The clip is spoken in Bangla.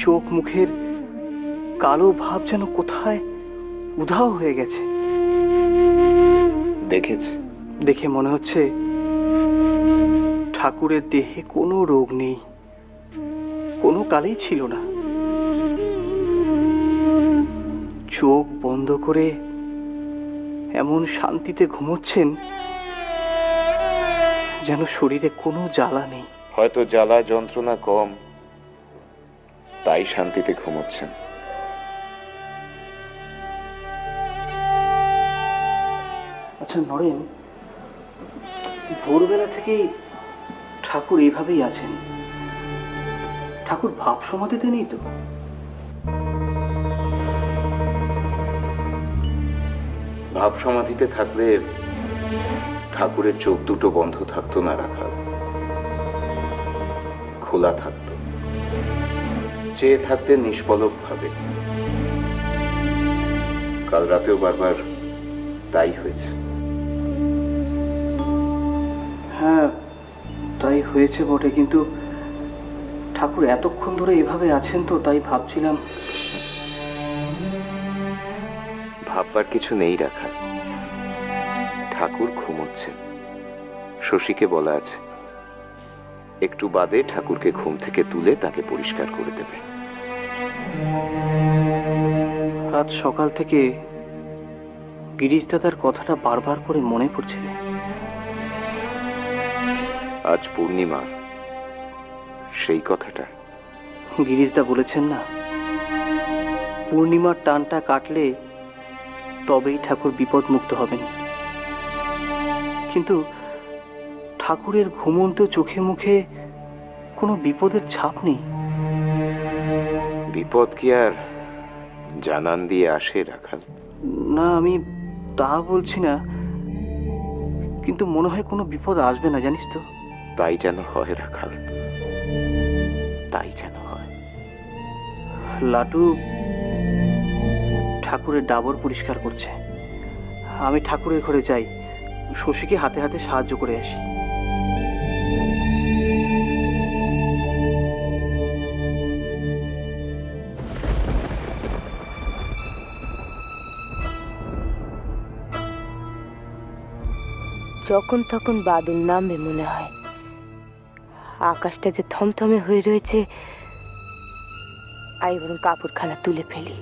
চোখ মুখের কালো ভাব যেন কোথায় উধাও হয়ে গেছে। দেখেছি। দেখে মনে হচ্ছে ঠাকুরের দেহে কোনো রোগ নেই। কোনো কালেই ছিল না। চোখ বন্ধ করে এমন শান্তিতে ঘুমোচ্ছেন যেন শরীরে কোনো জ্বালা নেই। হয়তো জ্বালা যন্ত্রণা কম। তাই শান্তিতে ঘুমোচ্ছেন। আচ্ছা নরেন ভোরবেলা থেকেই ঠাকুর এইভাবেই আছেন। ঠাকুর ভাব সমাধিতে নেই তো? ভাব সমাধিতে থাকলে ঠাকুরের চোখ দুটো বন্ধ থাকতো না রাখা খোলা থাকতো। চেয়ে থাকতেন নিষ্পলক ভাবে। কাল রাতেও বারবার তাই হয়েছে। হ্যাঁ তাই হয়েছে বটে কিন্তু ঠাকুর এতক্ষণ ধরে এভাবে আছেন তো তাই ভাবছিলাম ভাববার কিছু নেই রাখা। ঠাকুর ঘুমোচ্ছেন। শশীকে বলা আছে একটু বাদে ঠাকুরকে ঘুম থেকে তুলে তাকে পরিষ্কার করে দেবে। আজ সকাল থেকে গিরিশ দাদার কথাটা বারবার করে মনে পড়ছিল। আজ পূর্ণিমা। সেই কথাটা। গিরিশদা বলেছেন না পূর্ণিমার টানটা কাটলে তবেই ঠাকুর বিপদ মুক্ত হবেন। কিন্তু ঠাকুরের ঘুমন্ত চোখে মুখে কোনো বিপদের ছাপ নেই। বিপদ কি আর জানান দিয়ে আসে রাখাল? না আমি তা বলছি না। কিন্তু মনে হয় কোনো বিপদ আসবে না জানিস তো। তাই যেন হয় রাখাল। তাই যেন হয়। লাটু ঠাকুরের ডাবর পরিষ্কার করছে। আমি ঠাকুরের ঘরে যাই। শশীকে হাতে হাতে সাহায্য করে আসি। যখন তখন বাদল নামবে মনে হয় আকাশটা যে থমথমে হয়ে রয়েছে আই বরং কাপড় খানা তুলে ফেলি